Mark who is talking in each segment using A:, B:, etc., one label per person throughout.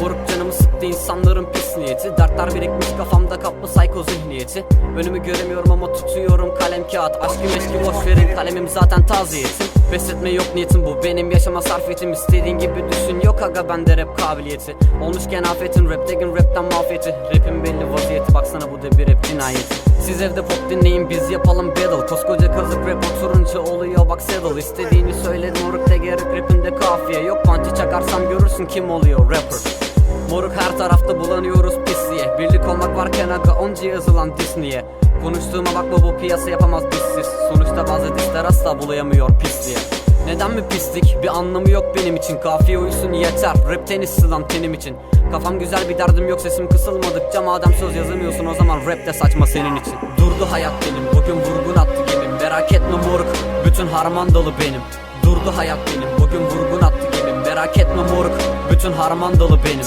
A: Moruk canımı sıktı insanların pis niyeti. Dertler birikmiş kafamda kaplı sayko zihniyeti. Önümü göremiyorum ama tutuyorum kalem kağıt. Aşkı meşki boş verin kalemim zaten taziyetim Pes etme yok niyetim bu. Benim yaşama sarfiyetim İstediğin gibi düşün yok aga bende rap kabiliyeti. Olmuşken afetin rap degin rapten mafiyeti Rapin belli vaziyeti baksana bu da bir rap cinayeti. Siz evde pop dinleyin biz yapalım battle. Koskoca kazık rap oturunca oluyor bak saddle İstediğini söyledim moruk te gerek rapinde kafiye. Yok pançı çakarsam görürsün kim oluyor rapper Moruk her tarafta bulanıyoruz pisliğe. Birlik olmak varken aga onca yazılan Disney'e. Konuştuğuma bakma bu piyasa yapamaz bizsiz. Sonuçta bazı disler asla bulayamıyor pisliğe. Neden mi pislik? Bir anlamı yok benim için. Kafiye uyusun yeter. Rap tenis sılan tenim için. Kafam güzel bir derdim yok sesim kısılmadıkça Madem söz yazamıyorsun o zaman rap de saçma senin için. Durdu hayat benim bugün vurgun attı gemim. Merak etme moruk bütün harman dolu benim. Durdu hayat benim bugün vurgun attı gemim. Merak etme moruk bütün harman dolu benim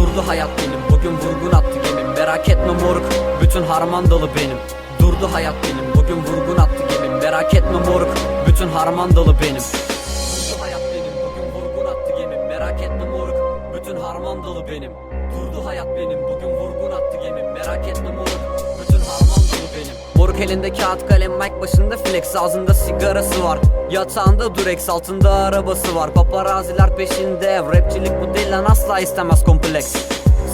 A: Durdu hayat benim bugün vurgun attı gemim Merak etme moruk bütün harman dolu benim. Durdu hayat benim bugün vurgun attı gemim Merak etme moruk bütün harman dolu benim. Durdu hayat benim bugün vurgun attı gemim Merak etme moruk bütün harman dolu benim. Durdu hayat benim bugün vurgun attı gemim Merak etme moruk benim. Moruk elinde kağıt kalem mic başında flex Ağzında sigarası var. Yatağında durex altında arabası var. Paparaziler peşinde Rapçilik bu değil lan asla istemez kompleks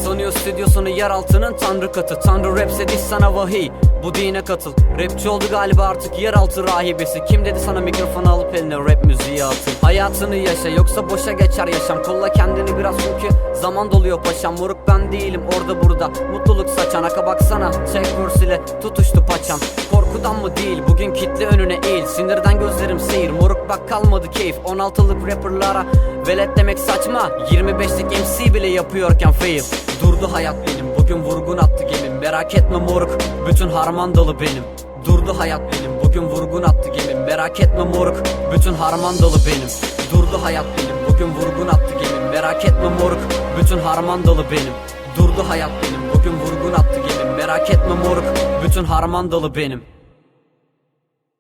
A: Sanıyor stüdyosunu yer altının tanrı katı. Tanrı rapse diş sana vahiy. Bu dine katıl. Rapçi oldu galiba artık yeraltı rahibesi. Kim dedi sana mikrofonu alıp eline rap müziği atın? Hayatını yaşa yoksa boşa geçer yaşam. Kolla kendini biraz çünkü zaman doluyor paşam. Moruk ben değilim orada burada. Mutluluk saçan aka baksana Çek ile tutuştu paçam. Korkudan mı değil bugün kitle önüne eğil. Sinirden gözlerim seyir. Moruk bak kalmadı keyif. 16'lık rapperlara velet demek saçma. 25'lik MC bile yapıyorken fail Durdu hayat benim bugün vurgun attı gemim Merak etme moruk bütün harman dolu benim. Durdu hayat benim bugün vurgun attı gemim Merak etme moruk bütün harman dolu benim. Durdu hayat benim bugün vurgun attı gemim Merak etme moruk bütün harman dolu benim. Durdu hayat benim bugün vurgun attı gemim Merak etme moruk bütün harman dolu benim